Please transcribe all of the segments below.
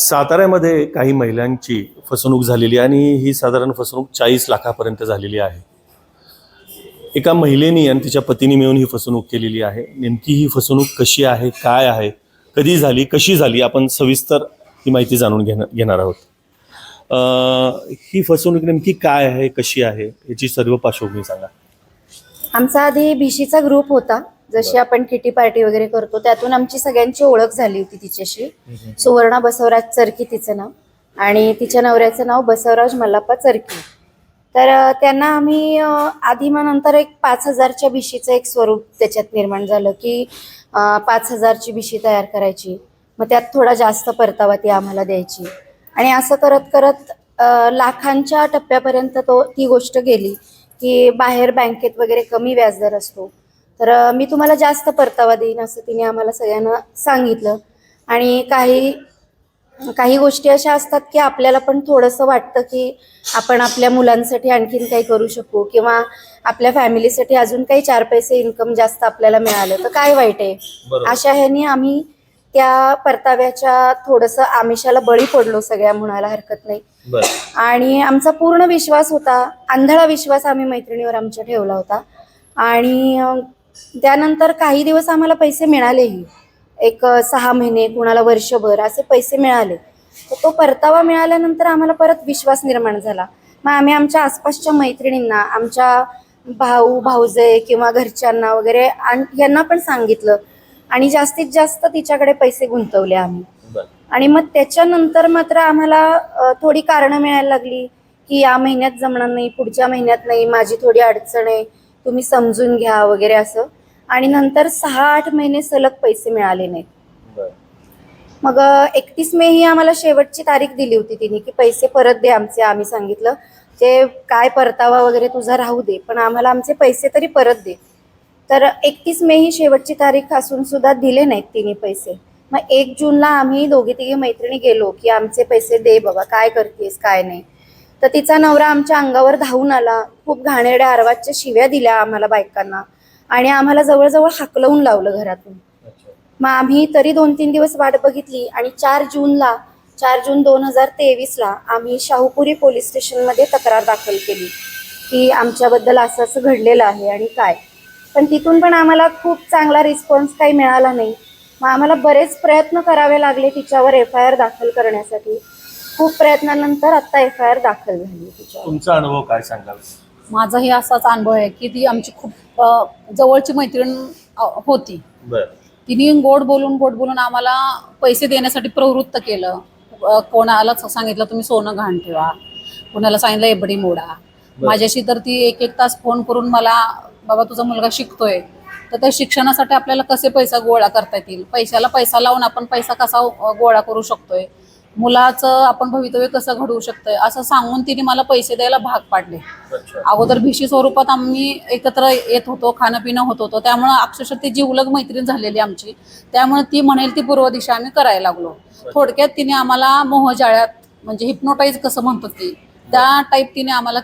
साताऱ्यामध्ये काही महिलांची फसवणूक झालेली आणि ही साधारण फसवणूक चाळीस लाखापर्यंत झालेली आहे. एका महिलेने आणि तिच्या पतीने मिळून ही फसवणूक केलेली आहे. नेमकी ही फसवणूक कशी आहे काय आहे कधी झाली कशी झाली आपण सविस्तर ही माहिती जाणून घेणार घेणार आहोत. अं, ही फसवणूक नेमकी काय आहे कशी आहे याची सर्व पार्श्वभूमी सांगा. आमचा आधी भिशीचा ग्रुप होता. जशी आपण किटी पार्टी वगैरे करतो त्यातून आमची सगळ्यांची ओळख झाली होती तिच्याशी. सुवर्णा बसवराज चरकी तिचं नाव. आणि तिच्या नवऱ्याचं नाव बसवराज मल्लाप्पा चरकी तर त्यांना आम्ही आधी मग नंतर एक पाच हजारच्या भिशीचं एक स्वरूप त्याच्यात निर्माण झालं की पाच हजारची भिशी तयार करायची. मग त्यात थोडा जास्त परतावा ती आम्हाला द्यायची. आणि असं करत करत लाखांच्या टप्प्यापर्यंत तो ती गोष्ट गेली की बाहेर बँकेत वगैरे कमी व्याजदर असतो. तर मी तुम्हाला जास्त परतावा देईन असं तिने आम्हाला सगळ्यांना सांगितलं. आणि काही काही गोष्टी अशा असतात की आपल्याला पण थोडंसं वाटतं की आपण आपल्या मुलांसाठी आणखीन काही करू शकू किंवा आपल्या फॅमिलीसाठी अजून काही चार पैसे इन्कम जास्त आपल्याला मिळालं तर काय वाईट आहे. अशा ह्यानी आम्ही त्या परताव्याच्या थोडंसं आमिषाला बळी पडलो सगळ्या म्हणायला हरकत नाही. आणि आमचा पूर्ण विश्वास होता आंधळा विश्वास आम्ही मैत्रिणीवर आमच्या ठेवला होता. आणि त्यानंतर काही दिवस आम्हाला पैसे मिळालेही. एक सहा महिने कुणाला वर्षभर असे पैसे मिळाले. तर तो परतावा मिळाल्यानंतर आम्हाला परत विश्वास निर्माण झाला. मग आम्ही आमच्या आसपासच्या मैत्रिणींना आमच्या भाऊ भाऊजे किंवा घरच्यांना वगैरे यांना पण सांगितलं. आणि जास्तीत जास्त तिच्याकडे पैसे गुंतवले आम्ही. आणि मग त्याच्यानंतर मात्र आम्हाला थोडी कारणं मिळायला लागली की या महिन्यात जमणार नाही पुढच्या महिन्यात नाही माझी थोडी अडचण आहे. तुम्ही समजून घ्या वगैरे असं. आणि नंतर सहा आठ महिने सलग पैसे मिळाले नाहीत. मग एकतीस मे ही आम्हाला शेवटची तारीख दिली होती तिने की पैसे परत दे आमचे आम्ही सांगितलं ते काय परतावा वगैरे तुझा राहू दे पण आम्हाला आमचे पैसे तरी परत दे. तर एकतीस मे ही शेवटची तारीख असून सुद्धा दिले नाहीत तिने पैसे. मग एक जूनला आम्ही दोघी तिघी मैत्रिणी गेलो की आमचे पैसे दे बाबा काय करतेस काय नाही. तर तिचा नवरा आमच्या अंगावर धावून आला. खूप घाणेरड्या आरवाच्या शिव्या दिल्या आम्हाला बायकांना. आणि आम्हाला जवळजवळ हाकलवून लावलं घरातून. मग आम्ही तरी दोन तीन दिवस वाट बघितली आणि चार जूनला चार जून दोन हजार तेवीसला आम्ही शाहूपुरी पोलीस स्टेशनमध्ये तक्रार दाखल केली की आमच्याबद्दल असं असं घडलेलं आहे आणि काय. पण तिथून पण आम्हाला खूप चांगला रिस्पॉन्स काही मिळाला नाही. मग आम्हाला बरेच प्रयत्न करावे लागले तिच्यावर एफ आय आर दाखल करण्यासाठी. खूप प्रयत्नानंतर आता एफ आय आर दाखल झाली तिच्यावर. तुमचा अनुभव काय सांगाल? माझाही असाच अनुभव आहे की ती आमची खूप अ, जवळची मैत्रीण अ, होती. बरं. तिने गोड बोलून गोड बोलून आम्हाला पैसे देण्यासाठी प्रवृत्त केलं. अ, कोणाला सांगितलं तुम्ही सोनं घाण ठेवा. कोणाला सांगितलं एबडी मोडा. बरं. माझ्याशी तर ती एक एक तास फोन करून मला बाबा तुझा मुलगा शिकतोय. तर त्या शिक्षणासाठी आपल्याला कसे पैसा गोळा करता येतील? पैशाला पैसा लावून आपण पैसा कसा अ, गोळा करू शकतोय? मुलाचं आपण भवितव्य कसं घडवू शकतोय असं सांगून तिने मला पैसे द्यायला भाग पाडले. अगोदर भिशी स्वरूपात आम्ही एकत्र येत होतो खाणं पिणं होत होतो. त्यामुळं अक्षरशः ती जीवलग मैत्रीण झालेली आमची त्यामुळे ती म्हणेल ती पूर्व दिशा आम्ही करायला लागलो. थोडक्यात तिने आम्हाला मोहजाळ्यात म्हणजे हिप्नोटाईज कसं म्हणतो ती त्या टाईप तिने आम्हाला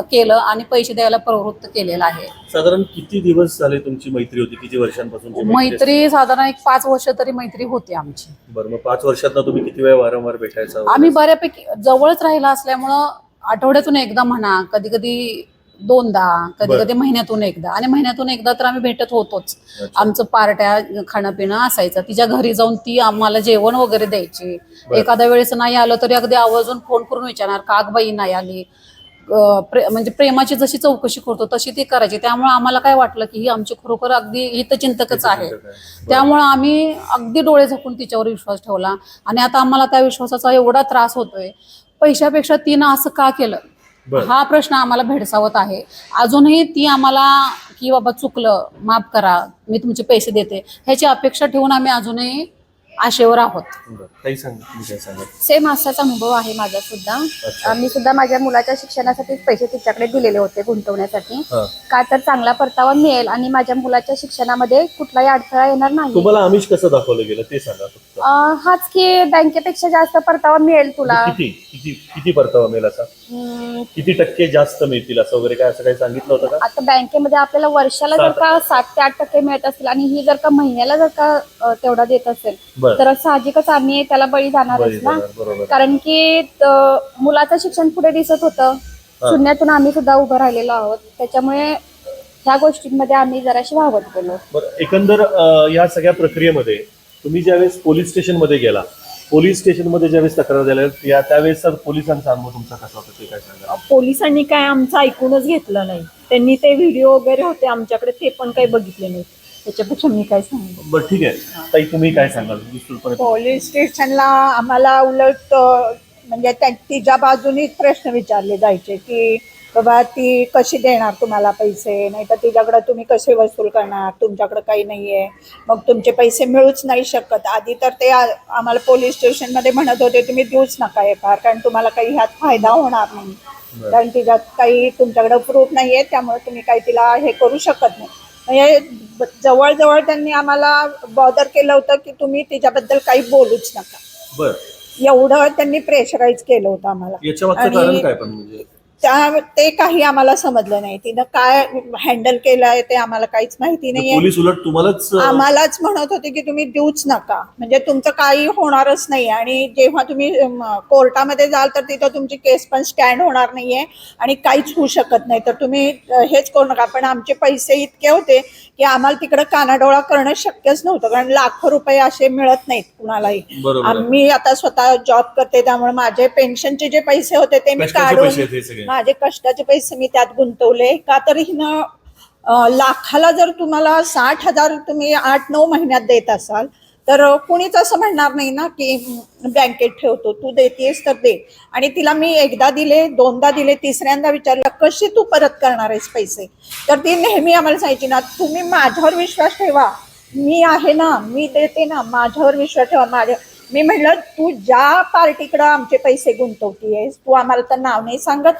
केलं आणि पैसे द्यायला प्रवृत्त केलेलं आहे. साधारण किती दिवस झाले तुमची मैत्री होती? किती वर्षांपासून मैत्री साधारण एक पाच वर्ष तरी मैत्री होती आमची. बरं मग पाच वर्षात तुम्ही किती वेळ वारंवार भेटायचा आम्ही बऱ्यापैकी जवळच राहिला असल्यामुळं आठवड्यातून एकदा म्हणा कधी कधी दोनदा कधी बरं. कधी महिन्यातून एकदा. आणि महिन्यातून एकदा तर आम्ही भेटत होतोच. अच्छा. आमचं पार्ट्या खाणं पिणं असायचं. तिच्या घरी जाऊन ती आम्हाला जेवण वगैरे द्यायची. बरं. एखाद्या वेळेस नाही आलं तरी अगदी आवर्जून फोन करून विचारणार काग बाई नाही आली. प्रे म्हणजे प्रेमाची जशी चौकशी करतो तशी ती करायची. त्यामुळे आम्हाला काय वाटलं की ही आमची खरोखर अगदी हितचिंतकच आहे. त्यामुळं आम्ही अगदी डोळे झाकून तिच्यावर विश्वास ठेवला. आणि आता आम्हाला त्या विश्वासाचा एवढा त्रास होतोय. पैशापेक्षा तिनं असं का केलं. हा प्रश्न आम्हाला भेडसावत आहे. अजूनही ती आम्हाला की बाबा चुकलं माफ करा मी तुमचे पैसे देते. ह्याची अपेक्षा ठेवून आम्ही अजूनही आशेवर आहोत बरं. काही सांग तुम्ही काय सांगा सेम असाच अनुभव आहे माझा सुद्धा अच्छा. आम्ही सुद्धा माझ्या मुलाच्या शिक्षणासाठी पैसे तिच्याकडे दिलेले होते गुंतवण्यासाठी हा. का तर चांगला परतावा मिळेल आणि माझ्या मुलाच्या शिक्षणामध्ये कुठलाही अडथळा येणार नाही तुम्हाला आमिष कसं दाखवलं गेलं ते सांगा फक्त अं, हाच की बँकेपेक्षा जास्त परतावा मिळेल तुला. किती? किती किती परतावा मिळेल असा? हम्म, किती टक्के जास्त मिळतील असं वगैरे काय असं काही सांगितलं होतं का? आता बँकेमध्ये आपल्याला वर्षाला जर का सात ते आठ टक्के मिळत असेल आणि ही जर का महिन्याला जर का अं, तेवढा देत असेल बरं. तर साहजिकच आम्ही त्याला बळी बरी जाणारच ना? जाणार, बरोबर. कारण की त- मुलाचं शिक्षण पुढे दिसत होतं. शून्यातून आम्ही सुद्धा उभं राहिलेलो आहोत. त्याच्यामुळे ह्या गोष्टींमध्ये आम्ही जराशी वावत गेलो. बरं एकंदर अं, या सगळ्या प्रक्रियेमध्ये तुम्ही ज्यावेळेस पोलीस स्टेशनमध्ये गेला पोलीस स्टेशनमध्ये ज्यावेळेस तक्रार द्यायला या त्यावेळेस सर पोलिसांचा अनुभव तुमचा कसा होता? ते काय सांगा पोलिसांनी काय आमचं ऐकूनच घेतलं नाही. त्यांनी ते व्हिडिओ वगैरे होते आमच्याकडे ते पण काही बघितले नाही. त्याच्यापेक्षा मी काय सांगू? बरं ठीक आहे. ताई तुम्ही काय सांगाल? विस्तृतपणे पोलीस स्टेशनला आम्हाला उलट अ, म्हणजे त्या तिच्या बाजूनीच प्रश्न विचारले जायचे की बाबा ती कशी देणार तुम्हाला पैसे? नाही तर तिच्याकडे तुम्ही कसे वसूल करणार? तुमच्याकडे काही नाही आहे मग तुमचे पैसे मिळूच नाही शकत. आधी तर ते आम्हाला पोलीस स्टेशनमध्ये म्हणत होते तुम्ही देऊच नका एफ कारण तुम्हाला काही ह्यात फायदा होणार नाही. कारण तिच्यात काही तुमच्याकडे प्रूफ नाही आहे त्यामुळे तुम्ही काही तिला हे करू शकत नाही. म्हणजे जवळजवळ त्यांनी आम्हाला बॉदर केलं होतं की तुम्ही तिच्याबद्दल काही बोलूच नका. एवढं त्यांनी प्रेशराईज केलं होतं आम्हाला. आणि- म्हणजे त्या ते काही आम्हाला समजलं नाही. तिनं काय हँडल केलं आहे ते आम्हाला काहीच माहिती नाहीये. पोलीस उलट तुम्हालाच अं, आम्हालाच म्हणत होते की तुम्ही देऊच नका. म्हणजे तुमचं काही होणारच नाही आणि जेव्हा तुम्ही अम, कोर्टामध्ये जाल तर तिथं तुमची केस पण स्टँड होणार नाहीये आणि काहीच होऊ शकत नाही. तर तुम्ही अ, हेच करू नका. पण आमचे पैसे इतके होते की आम्हाला तिकडं कानाडोळा करणं शक्यच नव्हतं. कारण लाखो रुपये असे मिळत नाहीत कुणालाही. बरोबर आहे. आम्ही आता स्वतः जॉब करते. त्यामुळे माझे पेन्शनचे जे पैसे होते ते मी कष्टाचे काढून पैसे आहेत हे सगळे. माझे कष्टाचे पैसे मी त्यात गुंतवले. का तर हिनं लाखाला जर तुम्हाला साठ हजार तुम्ही आठ नऊ महिन्यात देत असाल तर कुणीच असं म्हणणार नाही ना की बँकेत ठेवतो तू देतेस तर दे. आणि तिला मी एकदा दिले दोनदा दिले तिसऱ्यांदा विचारलं कशी तू परत करणार आहेस पैसे? तर ती नेहमी आम्हाला सांगायची ना तुम्ही माझ्यावर विश्वास ठेवा. मी आहे ना मी देते ना माझ्यावर विश्वास ठेवा. माझ्या मी म्हटलं तू ज्या पार्टीकडं आमचे पैसे गुंतवतीयस तू आम्हाला तर नाव नाही सांगत.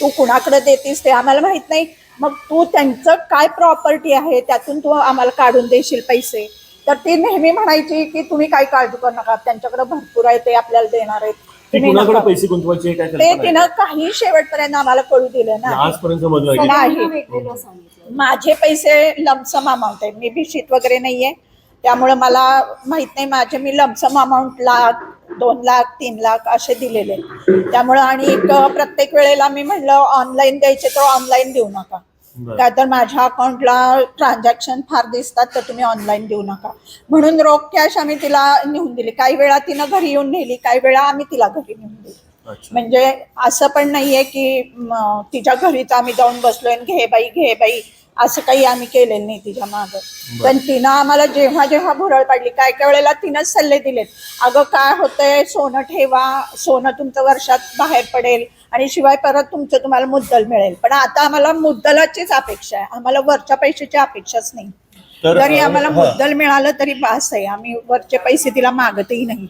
तू कुणाकडे देतीस ते आम्हाला माहीत नाही. मग तू त्यांचं काय प्रॉपर्टी आहे त्यातून तू आम्हाला काढून देशील पैसे? तर ती नेहमी म्हणायची की तुम्ही काही काळजी करू नका. त्यांच्याकडे भरपूर आहे ते आपल्याला देणार आहेत. ती तुम्ही कुणाकडे नका. पैसे गुंतवायचे काय ते कल्पना आहे? तिनं काही शेवटपर्यंत आम्हाला कळू दिलं ना. आजपर्यंत समजलं की नाही वेगवेगळं सांगितलं. माझे पैसे लमसम अमाऊंट आहे. मी भीशीत वगैरे नाहीये. त्यामुळे मला माहीत नाही माझे मी लमसम अमाऊंट लाख दोन लाख तीन लाख असे दिलेले. त्यामुळे आणि एक प्रत्येक वेळेला मी म्हणलं ऑनलाईन द्यायचे तर ऑनलाईन देऊ नका. काय तर माझ्या अकाउंटला ट्रान्झॅक्शन फार दिसतात तर तुम्ही ऑनलाईन देऊ नका. म्हणून रोख कॅश आम्ही तिला नेऊन दिली. काही वेळा तिनं घरी येऊन नेली काही वेळा आम्ही तिला घरी नेऊन दिली. म्हणजे असं पण नाहीये की तिच्या घरीच आम्ही जाऊन बसलोय घे बाई घे बाई. असं काही आम्ही केलेलं नाही तिच्या मागं. पण तिनं आम्हाला जेव्हा जेव्हा भुरळ पाडली काय काय वेळेला तिनंच सल्ले दिलेत. अगं काय होतंय? सोनं ठेवा. सोनं तुमचं वर्षात बाहेर पडेल आणि शिवाय परत तुमचं तुम्हाला मुद्दल मिळेल. पण आता आम्हाला मुद्दलाचीच अपेक्षा आहे. आम्हाला वरच्या पैशाची अपेक्षाच नाही. तर, जरी आम्हाला. मुद्दल मिळालं तरी बास आहे. आम्ही वरचे पैसे तिला मागतही नाही.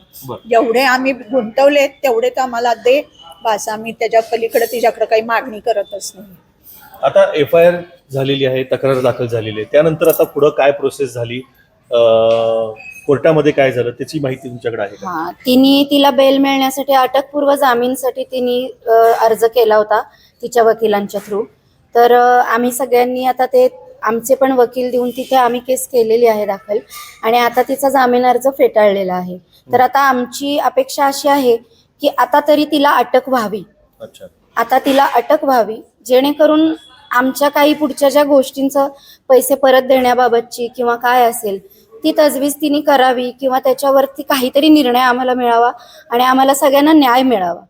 जेवढे आम्ही गुंतवले तेवढेच आम्हाला दे. बास आम्ही त्याच्या पलीकडे तिच्याकडे काही मागणी करतच नाही. आता एफ आय आर झालेली आहे तक्रार दाखल झालेली आहे. त्यानंतर आता पुढं काय प्रोसेस झाली कोर्टामध्ये काय झालं त्याची माहिती तुमच्याकडे आहे का? हा तिने तिला बेल मिळण्यासाठी अटकपूर्व जामीनसाठी तिने अ, अर्ज केला होता तिच्या वकिलांच्या थ्रू तर अ, आम्ही सगळ्यांनी आता ते आमचे पण वकील देऊन तिथे आम्ही केस केलेली आहे दाखल. आणि आता तिचा जामीन अर्ज फेटाळलेला आहे. तर आता आमची अपेक्षा अशी आहे की आता तरी तिला अटक व्हावी. अच्छा. आता तिला अटक व्हावी जेणेकरून आमच्या काही पुढच्या ज्या गोष्टींचं पैसे परत देण्याबाबतची किंवा काय असेल ती तजवीज तिने करावी किंवा त्याच्यावरती काहीतरी निर्णय आम्हाला मिळावा आणि आम्हाला सगळ्यांना न्याय मिळावा.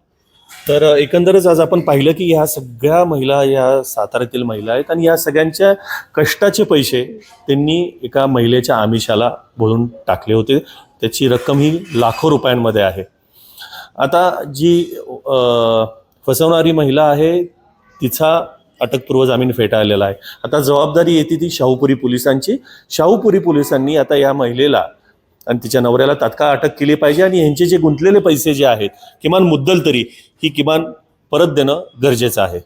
तर एकंदरच आज आपण पाहिलं की ह्या सगळ्या महिला या साताऱ्यातील महिला आहेत आणि या सगळ्यांच्या कष्टाचे पैसे त्यांनी एका महिलेच्या आमिषाला भरून टाकले होते. त्याची रक्कम ही लाखो रुपयांमध्ये आहे. आता जी फसवणारी महिला आहे तिचा अटकपूर्व जामीन फेटाळलेला आहे. आता जबाबदारी येते ती शाहूपुरी पोलिसांची. शाहूपुरी पोलिसांनी आता या महिलेला आणि तिच्या नवऱ्याला तात्काळ अटक केली पाहिजे आणि यांचे जे गुंतलेले पैसे जे आहेत किमान मुद्दल तरी ही किमान परत देणं गरजेचं आहे.